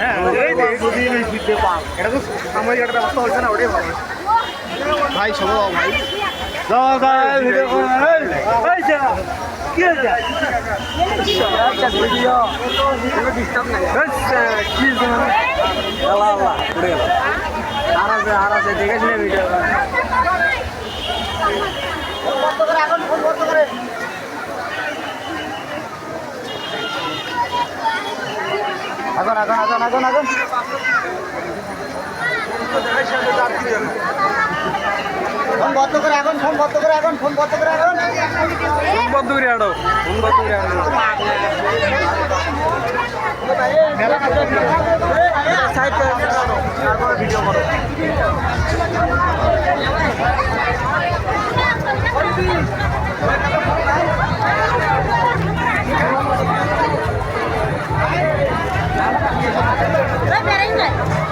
হ্যাঁ এটা তো সাময়িক একটা ব্যবস্থা হচ্ছে না ওটাই ভালো ভাই শোনো ভাই দাও দাও ভিডিও করো এই যা এখন আগুন আগুন আগুন আগুন ফোন বন্ধ করে আগুন ফোন বন্ধ করে আগুন ফোন বন্ধ করে আগুন ফোন বন্ধ করে আড়ো ফোন বন্ধ করে আনো তারপরে ভিডিও করো Gracias.